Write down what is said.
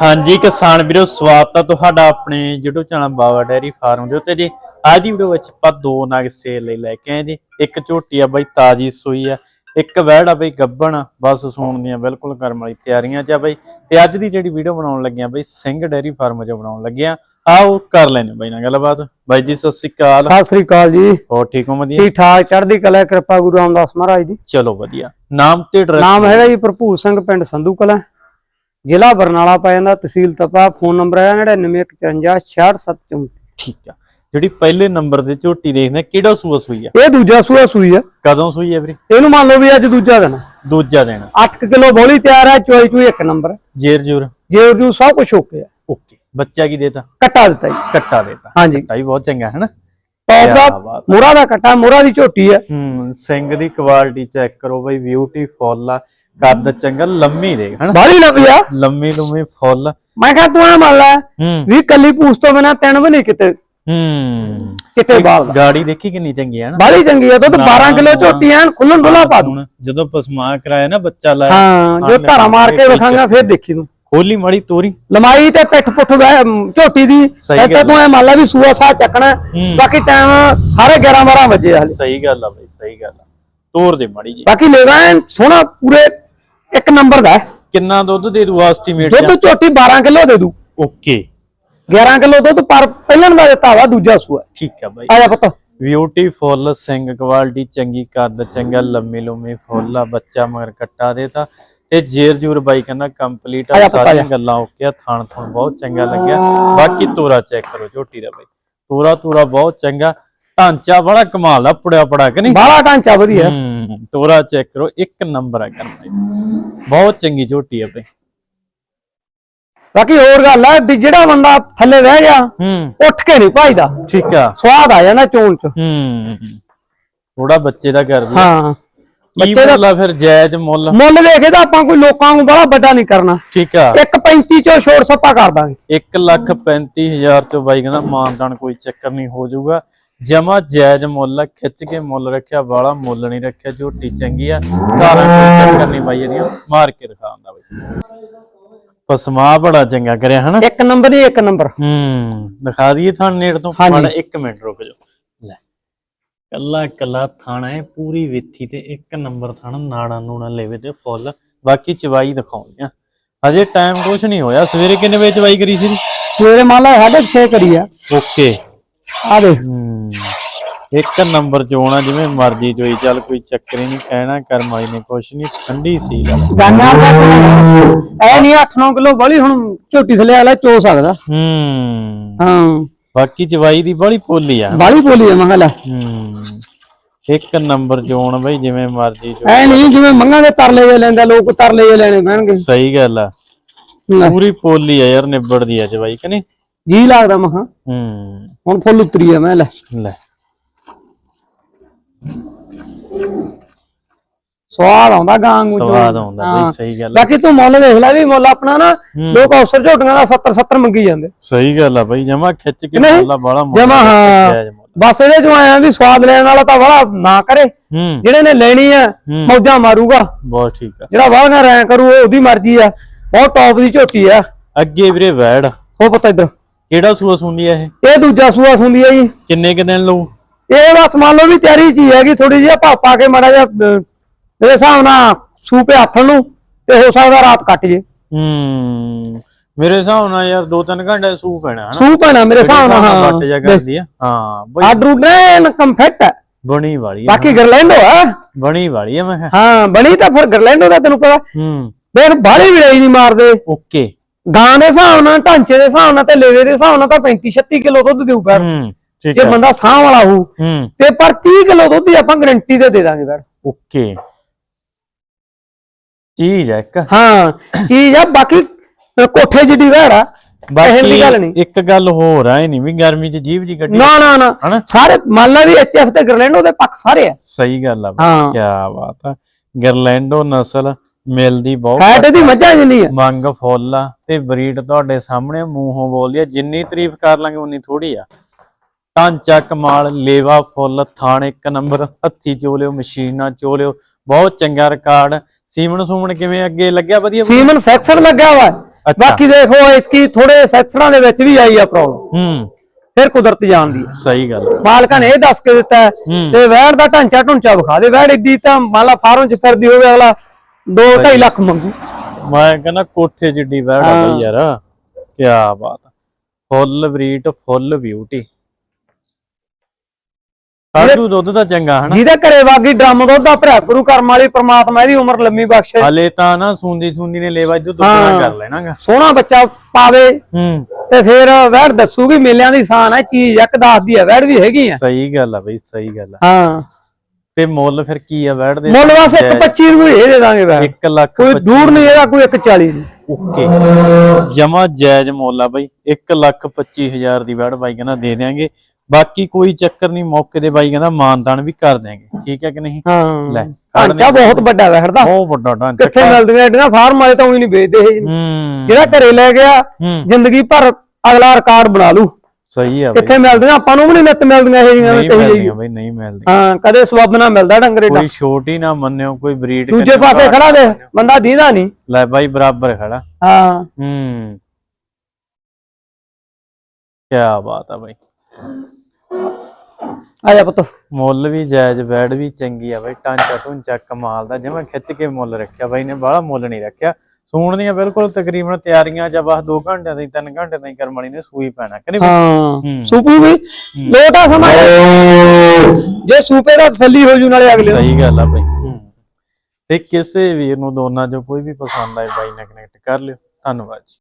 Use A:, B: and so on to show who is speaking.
A: ਹਾਂਜੀ ਕਿਸਾਨ ਵੀਰੋ ਸਵਾਗਤ ਹੈ ਤੁਹਾਡਾ ਆਪਣੇ YouTube channel Baba dairy farm ਦੇ ਉੱਤੇ ਜੀ। ਅੱਜ ਦੀ ਵੀਡੀਓ ਵਿੱਚ ਆਪਾਂ ਦੋ ਨਗ ਸੇਲ ਲਈ ਲੈ ਕੇ ਆਏ ਜੀ। ਇੱਕ ਝੋਟੀ ਆ ਬਈ ਤਾਜੀ ਸੂਈ ਆ ਇੱਕ ਵਹਿੜ ਆ ਬਈ ਗੱਬਣ ਬਸ ਸੂਣ ਦੀਆਂ ਬਿਲਕੁਲ ਕਰਮ ਵਾਲੀ ਤਿਆਰੀਆਂ ਚ ਆ ਬਈ। ਤੇ ਅੱਜ ਦੀ ਜਿਹੜੀ ਵੀਡੀਓ ਬਣਾਉਣ ਲੱਗੇ ਆ ਬਈ ਸਿੰਘ ਡੈਰੀ ਫਾਰਮ 'ਚ ਬਣਾਉਣ ਲੱਗੇ ਆ। ਆਓ ਕਰ ਲੈਣੇ ਬਈ ਨਾਲ ਗੱਲਬਾਤ। ਬਾਈ ਜੀ ਸਤਿ ਸ੍ਰੀ ਅਕਾਲ।
B: ਸਤਿ ਸ੍ਰੀ ਅਕਾਲ ਜੀ।
A: ਹੋਰ ਠੀਕ ਹੋ ਵਧੀਆ?
B: ਠੀਕ ਠਾਕ ਚੜ੍ਹਦੀ ਕਲਾ ਕਿਰਪਾ ਗੁਰੂ ਰਾਮਦਾਸ ਮਹਾਰਾਜ ਦੀ।
A: ਚਲੋ ਵਧੀਆ। ਨਾਮ ਤੇ ਐਡਰੈਸ
B: ਨਾਮ ਹੈਗਾ ਜੀ ਭਰਪੂਰ ਸਿੰਘ ਪਿੰਡ ਸੰਧੂ ਕਲਾ। ਜ਼ਿਲ੍ਹਾ ਬਰਨਾਲਾ ਪੈ ਜਾਂਦਾ ਤਹਿਸੀਲ ਤਪਾ ਫੋਨ ਨੰਬਰ ਹੈ 9915566734
A: ਠੀਕ ਆ। ਜਿਹੜੀ ਪਹਿਲੇ ਨੰਬਰ ਤੇ ਝੋਟੀ ਦੇਖਦੇ ਆ, ਕਿਹੜਾ ਸੂਆ ਸੂਈ ਆ?
B: ਇਹ ਦੂਜਾ ਸੂਆ ਸੂਈ ਆ।
A: ਕਦੋਂ ਸੂਈ ਆ ਵੀਰੇ?
B: ਇਹਨੂੰ ਮੰਨ ਲਓ ਵੀ ਅੱਜ ਦੂਜਾ ਦਿਨ।
A: ਦੂਜਾ ਦਿਨ।
B: 8 ਕਿਲੋ ਬੋਲੀ ਤਿਆਰ ਹੈ ਚੋਈ ਚੋਈ ਇੱਕ ਨੰਬਰ।
A: ਜੇਰ ਜੂਰ।
B: ਜੇ ਜੂ ਸਭ ਕੁਝ ਓਕੇ ਆ।
A: ਓਕੇ। ਬੱਚਾ ਕੀ ਦੇਤਾ?
B: ਕੱਟਾ ਦਿੱਤਾ ਜੀ।
A: ਕੱਟਾ ਦੇਤਾ।
B: ਹਾਂਜੀ।
A: ਕੱਟਾ ਵੀ ਬਹੁਤ ਚੰਗਾ ਹੈ ਨਾ
B: ਟੌਪ ਮੋਰਾ ਦਾ ਕੱਟਾ ਮੋਰਾ ਦੀ ਝੋਟੀ ਹੈ
A: ਹੂੰ ਸਿੰਘ ਦੀ ਕੁਆਲਿਟੀ ਚੈੱਕ ਕਰੋ ਬਈ ਬਿਊਟੀਫੁੱਲ ਆ। ਕੱਦ ਚੰਗਾ ਲੰਮੀ ਦੇਖ ਹਨਾ?
B: ਬਾਹਲੀ ਲੱਭੀ ਆ
A: ਲੰਮੀ ਲੰਮੀ ਫੁੱਲ।
B: ਮੈਂ ਕਿਹਾ ਤੂੰ ਐ ਮੰਨ ਲੈ
A: ਹੂੰ।
B: ਵੀ ਕੱਲੀ ਪੂਛ ਤੋਂ ਬਿਨਾ ਤਿੰਨ ਵੀ ਨਹੀਂ ਕਿਤੇ।
A: ਹੂੰ।
B: ਚਿੱਟੇ ਬਾਲ ਦਾ।
A: ਗਾੜੀ ਦੇਖੀ ਕਿੰਨੀ ਚੰਗੀ ਹੈ ਨਾ
B: ਬਾਹਲੀ ਚੰਗੀ ਆ ਦੁੱਧ 12 ਕਿਲੋ ਝੋਟੀ ਐਨ ਖੁੱਲਣ ਡੁੱਲਾ ਪਾ ਦੂੰ।
A: ਹੁਣ ਜਦੋਂ ਪਸਮਾ ਕਰਾਇਆ ਨਾ ਬੱਚਾ ਲਾਇਆ
B: ਹਾਂ ਜੋ ਧਾਰਾ ਮਾਰ ਕੇ ਵਿਖਾਂਗਾ ਫਿਰ ਦੇਖੀ ਤੂੰ।
A: ਖੋਲੀ ਮਾੜੀ ਤੋਰੀ।
B: ਲਮਾਈ ਤੇ ਪਿੱਠ ਪੁੱਠ ਵੈ- ਅਮ, ਝੋਟੀ ਦੀ।
A: ਸਹੀ
B: ਇੱਥੇ
A: ਗੱਲ
B: ਤੂੰ ਐ ਮੰਨ ਲਾ ਵੀ ਸੂਆ ਸਾਹ ਚੱਕਣਾ ਹੈ। ਬਾਕੀ ਟਾਈਮ ਸਾਰੇ 11 12 ਵਜੇ ਹਾਲੇ।
A: ਸਹੀ ਗੱਲ ਆ ਬਈ ਸਹੀ ਗੱਲ ਆ। ਤੋਰ ਦੇ ਮਾੜੀ ਜੀ
B: ਬਾਕੀ ਲੈਵਾ ਐਨ ਸੋਹਣਾ ਪੂਰੇ ਇੱਕ ਨੰਬਰ ਦਾ ਹੈ।
A: ਕਿੰਨਾ ਦੁੱਧ ਦੇ ਦੂ ਐਸਟੀਮੇਟ
B: ਦੁੱਧ ਝੋਟੀ 12 ਕਿਲੋ ਦੇ ਦੂ।
A: ਓਕੇ।
B: 11 ਕਿਲੋ ਦੁੱਧ ਪਰ ਪਹਿਲਣ ਦਾ ਦਿੱਤਾ ਵਾ ਦੂਜਾ ਸੂਆ।
A: ਠੀਕ ਆ ਬਾਈ।
B: ਆ ਜਾ ਪੁੱਤ।
A: ਬਿਊਟੀਫੁੱਲ ਸਿੰਘ ਕੁਆਲਿਟੀ ਚੰਗੀ ਕੱਦ ਚੰਗਾ ਲੰਮੀ ਲੰਮੀ ਫੁੱਲ ਆ ਬੱਚਾ ਮਗਰ ਕੱਟਾ ਦੇਤਾ ਤੇ। ਜੇਰ ਜੂਰ ਬਾਈ ਕਹਿੰਦਾ ਕੰਪਲੀਟ ਆ
B: ਆਇਆ ਪੁੱਤ,
A: ਸਾਰੀਆਂ
B: ਆਇਆ।
A: ਗੱਲਾਂ ਓਕੇ ਆ ਥਣ ਥਣ ਬਹੁਤ ਚੰਗਾ ਲੱਗਿਆ। ਬਾਕੀ ਤੋਰਾ ਚੈੱਕ ਕਰੋ ਝੋਟੀ ਦਾ ਬਾਈ। ਤੋਰਾ ਤੋਰਾ ਬਹੁਤ ਚੰਗਾ। ਢਾਂਚਾ ਬੜਾ ਕਮਾਲ ਦਾ ਪੁੜਿਆ ਪੜਾ ਕਿ ਨਹੀਂ?
B: ਬਾਹਲਾ ਢਾਂਚਾ ਵਧੀਆ।
A: ਹੂੰ ਤੋਰਾ ਚੈੱਕ ਕਰੋ ਇੱਕ ਨੰਬਰ ਆ ਕਰਨਾ ਬਹੁਤ ਚੰਗੀ ਝੋਟੀ ਆ ਬਾਈ।
B: ਬਾਕੀ ਹੋਰ ਗੱਲ ਹੈ ਵੀ ਜਿਹੜਾ ਬੰਦਾ ਥੱਲੇ ਬਹਿ ਗਿਆ
A: ਹੂੰ।
B: ਉੱਠ ਕੇ ਨਹੀਂ ਭਾਈਦਾ
A: ਠੀਕ ਆ।
B: ਸਵਾਦ ਆ ਜਾਂਦਾ ਚੋਣ ਚ।
A: ਹੂੰ। ਥੋੜਾ ਬੱਚੇ ਦਾ ਕਰ ਦਿਆ
B: ਹਾਂ।
A: ਕੀ ਮੁੱਲ ਆ ਫਿਰ ਜਾਇਜ਼ ਮੁੱਲ?
B: ਮੁੱਲ ਦੇਖੇ ਤਾਂ ਆਪਾਂ ਕੋਈ ਲੋਕਾਂ ਨੂੰ ਬੜਾ ਵੱਡਾ ਨਹੀਂ ਕਰਨਾ।
A: ਠੀਕ ਆ।
B: ਇੱਕ 35 ਚੋਂ ਛੋੜ ਸੱਪਾ ਕਰ ਦਾਂਗੇ।
A: 1 ਲੱਖ 35000 ਤੋਂ ਬਾਈ ਕਹਿੰਦਾ ਮਾਨਦਾਨ ਕੋਈ ਚੱਕਰ ਨਹੀਂ ਹੋ ਜਾਊਗਾ। ਜਮਾ ਜਾਇਜ਼ ਮੁੱਲ ਖਿੱਚ ਕੇ ਮੁੱਲ ਰੱਖਿਆ ਵਾਲਾ ਮੁੱਲ ਨਹੀਂ ਰੱਖਿਆ ਝੋਟੀ ਚੰਗੀ ਆ ਕੋਈ ਚੱਕਰ ਨਹੀਂ ਬਾਈ ਇਹਦੀਆਂ ਮਾਰ ਕੇ ਦਿਖਾਉਂਦਾ ਬਾਈ। ਪਸਮਾ ਬੜਾ ਚੰਗਾ ਕਰਿਆ ਹਨਾ?
B: ਇੱਕ ਨੰਬਰ ਹੀ ਇੱਕ ਨੰਬਰ।
A: ਹੂੰ ਦਿਖਾ ਦਈਏ ਥਾਣ ਨੇੜ ਤੋਂ। ਮਾੜਾ 1 ਮਿੰਟ ਰੁਕ ਜਾਓ। ਲੈ ਕੱਲਾ ਕੱਲਾ ਥਾਣਾ ਹੈ ਪੂਰੀ ਵਿੱਥੀ ਤੇ ਇੱਕ ਨੰਬਰ ਥਾਣਾ ਨਾੜਾ ਨੂਣਾ ਲੈਵੇ ਤੇ ਫੁੱਲ। ਬਾਕੀ ਚਵਾਈ ਦਿਖਾਉਂਦੇ ਆ। ਹਜੇ ਟਾਈਮ ਕੁਛ ਨਹੀਂ ਹੋਇਆ। ਸਵੇਰੇ ਕਿੰਨੇ ਵਜੇ ਚਵਾਈ ਕਰੀ ਸੀ?
B: ਸਵੇਰੇ ਮੰਨ ਲਾ ਸਾਢੇ ਕੁ ਛੇ ਕਰੀ ਆ।
A: ਓਕੇ।
B: ਆ
A: ਹੂੰ। ਇੱਕ ਨੰਬਰ ਚੋਣਾ ਜਿਵੇਂ ਮਰਜ਼ੀ ਚੋਈ ਚੱਲ ਕੋਈ ਚੱਕਰ ਹੀ ਨਹੀਂ ਕਹਿਣਾ ਕਰਮਾਈ ਨੇ ਕੁਛ ਨਹੀਂ ਠੰਡੀ ਸੀ ਲਾ
B: ਗਾਨਾ ਐ ਨਹੀਂ 8-9 ਕਿਲੋ ਬੜੀ ਹੁਣ ਝੋਟੀ ਥਲੇ ਵਾਲਾ ਚੋ ਸਕਦਾ।
A: ਹੂੰ।
B: ਹਾਂ।
A: ਬਾਕੀ ਚਵਾਈ ਦੀ ਬੜੀ ਪੋਲੀ ਆ।
B: ਬਾਲੀ ਬੋਲੀ ਆ ਮੈਂ ਲੈ।
A: ਹੂੰ। ਇੱਕ ਨੰਬਰ ਚੋਣ ਬਈ ਜਿਵੇਂ ਮਰਜ਼ੀ ਚੋ
B: ਐ ਨਹੀਂ ਜਿਵੇਂ ਮੰਗਾਂ ਦੇ ਤਰਲੇ ਜੇ ਲੈਂਦਾ ਲੋਕ ਤਰਲੇ ਜੇ ਲੈਣੇ ਪੈਣਗੇ।
A: ਸਹੀ ਗੱਲ ਆ।
B: ਲੈ,
A: ਪੂਰੀ ਪੋਲੀ ਆ ਯਾਰ ਨਿਬੜਦੀ ਆ ਚਵਾਈ ਕਿ ਨਹੀਂ?
B: ਜੀ ਲੱਗਦਾ ਮਖਾ
A: ਹੂੰ।
B: ਹੁਣ ਫੁੱਲ ਉਤਰੀ ਆ ਮੈਂ ਲੈ।
A: ਲੈ।
B: ਸਵਾਦ ਆਉਂਦਾ ਗਾਂ ਨੂੰ
A: ਸਵਾਦ ਆਉਂਦਾ ਬਈ ਸਹੀ ਗੱਲ।
B: ਬਾਕੀ ਤੂੰ ਮੁੱਲ ਦੇਖ ਲੈ ਵੀ ਮੁੱਲ ਆਪਣਾ ਨਾ ਲੋਕ ਅਫਸਰ ਝੋਟੀਆਂ ਦਾ 70 70 ਮੰਗੀ ਜਾਂਦੇ।
A: ਸਹੀ ਗੱਲ ਆ ਬਈ ਜਮਾ ਖਿੱਚ ਕੇ ਮੁੱਲਾ ਬਾਲਾ
B: ਜਮਾ ਹਾਂ। ਬਸ ਇਹਦੇ ਚੋਂ ਆਇਆ ਵੀ ਸਵਾਦ ਲੈਣ ਵਾਲਾ ਤਾਂ ਬੜਾ ਨਾ ਕਰੇ। ਜਿਹੜੇ ਨੇ ਲੈਣੀ ਆ ਮੌਜਾਂ ਮਾਰੂਗਾ।
A: ਬਹੁਤ ਠੀਕ ਆ।
B: ਜਿਹੜਾ ਵਾਹਗਾ ਰਹਿ ਕਰੂ ਉਹ ਉਹਦੀ ਮਰਜ਼ੀ ਆ। ਬਹੁਤ ਟੌਪ ਦੀ ਝੋਟੀ ਆ।
A: ਅੱਗੇ ਵੀਰੇ ਵੈੜ।
B: ਉਹ ਪਤਾ ਇਧਰ।
A: ਕਿਹੜਾ ਸੂਆ ਸੁਣਦੀ ਆ ਇਹ?
B: ਇਹ ਦੂਜਾ ਸੂਆ ਸੁੰਦੀ ਆ ਜੀ।
A: ਕਿੰਨੇ ਕੁ ਦਿਨ ਲਊ?
B: ਇਹ ਬਸ ਮੰਨ ਲਓ ਵੀ ਤਿਆਰੀ ਹੀ ਹੈਗੀ ਥੋੜੀ ਜਿਹੀ ਪਾ ਪਾ ਕੇ ਮਾੜਾ ਜਿਹਾ ਅਹ, ਮੇਰੇ ਹਿਸਾਬ ਨਾਲ ਸੂਪੇ ਹੱਥ ਨੂੰ ਤੇ ਹੋ ਸਕਦਾ ਰਾਤ ਕੱਟ ਜੇ।
A: ਹੂੰ ਮੇਰੇ ਹਿਸਾਬ ਨਾਲ ਯਾਰ 2-3 ਘੰਟੇ ਸੂ ਪੈਣਾ ਹਨਾ?
B: ਸੂ ਪੈਣਾ ਮੇਰੇ ਹਿਸਾਬ ਨਾਲ ਹਾਂ
A: ਵੱਟ ਜਾ ਕਰਦੀ ਆ। ਹਾਂ ਬਈ
B: ਆਡਰੂ ਨੇ ਕੰਫੈਕਟ ਹੈ।
A: ਬਣੀ ਵਾਲੀ ਆ
B: ਬਾਕੀ ਗਰਲੈਂਡੋ ਆ।
A: ਬਣੀ ਵਾਲੀ ਆ ਮੈਂ ਕਿਹਾ।
B: ਹਾਂ ਬਣੀ ਤਾਂ ਫਿਰ ਗਰਲੈਂਡੋ ਦਾ ਤੈਨੂੰ ਪਤਾ।
A: ਹੂੰ।
B: ਦੇਖ ਬਾਹਲੀ ਵੀ ਨਹੀਂ ਮਾਰਦੇ।
A: ਓਕੇ।
B: ਗਾਂ ਦੇ ਹਿਸਾਬ ਨਾਲ ਢਾਂਚੇ ਦੇ ਹਿਸਾਬ ਨਾਲ ਤੇ ਲੇਵੇ ਦੇ ਹਿਸਾਬ ਨਾਲ ਤਾਂ 35 36 ਕਿਲੋ ਦੁੱਧ ਦੇਊ
A: ਹੂੰ ਠੀਕ
B: ਜੇ
A: ਆ
B: ਬੰਦਾ ਸਾਹ ਵਾਲਾ ਹੋਊ
A: ਹੂੰ।
B: ਤੇ ਪਰ 30 ਕਿਲੋ ਦੁੱਧ ਹੀ ਆਪਾਂ ਗਰੰਟੀ ਤੇ ਦੇ ਦਾਂਗੇ ਪੈਰ
A: ਓਕੇ। ਚੀਜ਼ ਹੈ ਇੱਕ।
B: ਹਾਂ ਚੀਜ਼ ਆ ਬਾਕੀ ਅ, ਕੋਠੇ ਜਿੱਡੀ ਵਹਿੜ ਆ ਗੱਲ ਨਹੀਂ
A: ਬਾਕੀ ਇੱਕ ਗੱਲ ਹੋਰ ਆ ਇਹ ਨਹੀਂ ਵੀ ਗਰਮੀ 'ਚ ਜੀਭ ਜੀ ਗੱਡੀ
B: ਨਾ ਨਾ ਨਾ ਸਾਰੇ ਮੰਨ ਲਾ ਵੀ ਐਚਐਫ ਤੇ ਗਰਲੈਂਡੋ ਦੇ ਪੱਖ ਸਾਰੇ ਆ।
A: ਸਹੀ ਗੱਲ ਆ
B: ਹਾਂ।
A: ਕੀ ਬਾਤ ਆ। ਗਰਲੈਂਡੋ ਨਸਲ ਮਿਲਦੀ ਬਹੁਤ
B: ਫੈਟ ਦੀ ਮੱਝਾਂ ਜਿੰਨੀ ਆ।
A: ਮੰਗ ਫੁੱਲ ਆ ਤੇ ਬਰੀਡ ਤੁਹਾਡੇ ਸਾਹਮਣੇ ਮੂੰਹੋਂ ਬੋਲਦੀ ਆ। ਜਿੰਨੀ ਤਾਰੀਫ ਕਰ ਲਾਂਗੇ ਉਨੀ ਥੋੜੀ ਆ। ਢਾਂਚਾ ਕਮਾਲ ਲੇਵਾ ਫੁੱਲ ਥਾਣ ਇੱਕ ਨੰਬਰ ਹੱਥੀ ਚੋਲਿਓ ਮਸ਼ੀਨਾਂ ਚੋਲਿਓ ਬਹੁਤ ਚੰਗਾ ਰਿਕਾਰਡ। ਸੀਮਣ ਸੂਮਣ ਕਿਵੇਂ ਅੱਗੇ ਲੱਗਿਆ? ਵਧੀਆ
B: ਸੀਮਨ ਸੈਕਸ਼ਨ ਲੱਗਿਆ ਵਾ। ਬਾਕੀ ਦੇਖੋ ਇਤਕੀ ਥੋੜੇ ਸੈਕਟਰਾਂ ਦੇ ਵਿੱਚ ਵੀ ਆਈ ਆ ਪ੍ਰੋਬਲਮ
A: ਹੂੰ।
B: ਫਿਰ ਕੁਦਰਤ ਜਾਣਦੀ ਹੈ
A: ਸਹੀ ਗੱਲ।
B: ਮਾਲਕਾਂ ਨੇ ਇਹ ਦੱਸ ਕੇ ਦਿੱਤਾ। ਤੇ ਵੈੜ ਦਾ ਢਾਂਚਾ ਢੁੰਚਾ ਵਿਖਾ ਦੇ। ਵੈੜ ਇੱਡੀ ਤਾਂ ਮੰਨ ਲਾ ਫਾਰਮ ਚ ਫਿਰਦੀ ਹੋਵੇ ਅਗਲਾ। 2.5 ਲੱਖ ਮੰਗੂ।
A: ਮੈਂ ਕਹਿੰਦਾ ਕੋਠੇ ਜਿੱਡੀ ਵਹਿੜ ਆ ਬਈ ਯਾਰ। ਕੀ ਬਾਤ। ਫੁੱਲ ਬਰੀਟ ਫੁੱਲ ਬਿਊਟੀ ਸਾਡੂ ਦੁੱਧ ਦਾ ਚੰਗਾ ਹਨਾ?
B: ਜਿਹਦੇ ਘਰੇ ਵਾਗੀ ਡਰਮ ਦੁੱਧ ਦਾ ਭਰਾ ਗੁਰੂ ਕਰਮ ਵਾਲੀ ਪ੍ਰਮਾਤਮਾ ਇਹਦੀ ਉਮਰ ਲੰਮੀ ਬਖਸ਼ੇ
A: ਹਲੇ ਤਾਂ ਨਾ ਸੁੰਦੀ ਸੁੰਦੀ ਨੇ ਲੇਵਾ ਇਦੋਂ ਦੁੱਗਣਾ ਕਰ ਲੈਣਾਗਾ।
B: ਸੋਹਣਾ ਬੱਚਾ ਪਾਵੇ
A: ਹੂੰ।
B: ਤੇ ਫਿਰ ਵੈੜ ਦੱਸੂਗੀ ਮੇਲਿਆਂ ਦੀ ਸ਼ਾਨ ਹੈ ਚੀਜ਼ ਇੱਕ ਦੱਸਦੀ ਹੈ ਵੈੜ ਵੀ ਹੈਗੀ ਆ।
A: ਸਹੀ ਗੱਲ ਆ ਬਈ ਸਹੀ ਗੱਲ ਆ।
B: ਹਾਂ।
A: ਤੇ ਮੁੱਲ ਫਿਰ ਕੀ ਆ ਵਹਿੜ ਦੇ?
B: ਮੁੱਲ ਬਸ ਇੱਕ 25 ਰੁਪਏ ਇਹ ਦੇ ਦਾਂਗੇ ਵੈੜ
A: 1 ਲੱਖ
B: ਕੋਈ ਦੂਰ ਨਹੀਂ ਇਹਦਾ ਕੋਈ 140 ਨਹੀਂ
A: ਓਕੇ। ਜਮਾ ਜਾਇਜ਼ ਮੁੱਲ ਆ ਬਈ। 1 ਲੱਖ 25 ਹਜ਼ਾਰ ਦੀ ਵਹਿੜ ਬਾਈ ਕਹਿੰਦਾ ਦੇ ਦਿਆਂਗੇ। ਬਾਕੀ ਕੋਈ ਚੱਕਰ ਨਹੀਂ ਮੌਕੇ ਦੇ ਬਾਈ ਕਹਿੰਦਾ ਮਾਨਦਾਨ ਵੀ ਕਰ ਦਿਆਂਗੇ। ਠੀਕ ਹੈ ਕਿ ਨਹੀਂ?
B: ਹਾਂ।
A: ਲੈ
B: ਢਾਂਚਾ ਬਹੁਤ ਵੱਡਾ ਵੈੜ ਦਾ।
A: ਬਹੁਤ ਵੱਡਾ ਢਾਂਚਾ।
B: ਕਿੱਥੇ ਮਿਲਦੀਆਂ ਐਡੀਆਂ ਫਾਰਮ ਵਾਲੇ ਤਾਂ ਉਹੀ ਨਹੀਂ ਵੇਚਦੇ ਇਹ ਜਿਹੜਾ ਘਰੇ ਲੈ ਗਿਆ ਜ਼ਿੰਦਗੀ ਭਰ ਅਗਲਾ ਰਿਕਾਰਡ ਬਣਾ ਲੂ
A: ਸਹੀ ਆ
B: ਕਿੱਥੇ ਮਿਲਦੀਆਂ ਆਪਾਂ ਨੂੰ ਵੀ ਨਹੀਂ ਨਿੱਤ ਮਿਲਦੀਆਂ ਇਹ ਜਿਹੀਆਂ
A: ਨਹੀਂ
B: ਕਹੀ ਜਾਈਏ
A: ਮਿਲਦੀਆਂ ਬਈ ਨਹੀਂ ਮਿਲਦੀਆਂ।
B: ਹਾਂ ਕਦੇ ਸਵੱਬ ਨਾ ਮਿਲਦਾ ਡੰਗਰੇ ਦਾ।
A: ਕੋਈ ਛੋਟੀ ਨਾ ਮੰਨਿਓ ਕੋਈ ਬਰੀਡ
B: ਦੂਜੇ ਪਾਸੇ ਖੜਾ ਦੇ ਬੰਦਾ ਦੀਦਾ ਨਹੀਂ।
A: ਲੈ ਬਾਈ ਬਰਾਬਰ ਖੜਾ।
B: ਹਾਂ।
A: ਹੂੰ। ਕੀ ਬਾਤ ਆ ਬਾਈ।
B: ਆ ਜਾ ਪੁੱਤ।
A: ਮੁੱਲ ਵੀ ਜਾਇਜ਼ ਬੈਡ ਵੀ ਚੰਗੀ ਆ ਬਾਈ ਟਾਂਚਾ ਟੁੰਚਾ ਕਮਾਲ ਦਾ। ਜਿਵੇਂ ਖਿੱਚ ਕੇ ਮੁੱਲ ਰੱਖਿਆ ਬਾਈ ਨੇ ਬਾਹਲਾ ਮੁੱਲ ਨਹੀਂ ਰੱਖਿਆ। ਸੂਣ ਦੀਆਂ ਬਿਲਕੁਲ ਤਕਰੀਬਨ ਤਿਆਰੀਆਂ ਜਾਂ ਬਸ 2 ਘੰਟਿਆਂ ਦੀ 3 ਘੰਟੇ ਤਾਈਂ ਕਰਮਣੀ ਨੇ ਸੂਈ ਪੈਣਾ ਕਿ ਨਹੀਂ?
B: ਹਾਂ
A: ਹੂੰ।
B: ਸੂਪੂ ਵੀ ਲੋਟਾ ਸਮਾਂ ਜੇ ਸੂਪੇ ਦਾ ਤਸੱਲੀ ਹੋ ਜੂ ਨਾਲੇ ਅਗਲੇ ਨੂੰ।
A: ਸਹੀ ਗੱਲ ਆ ਬਾਈ ਤੇ ਕਿਸੇ ਵੀਰ ਨੂੰ ਦੋਨਾਂ ਚੋਂ ਕੋਈ ਵੀ ਪਸੰਦ ਆਏ ਬਾਈ ਨਾਲ ਕਨੈਕਟ ਕਰ ਲਿਓ ਧੰਨਵਾਦ ਜੀ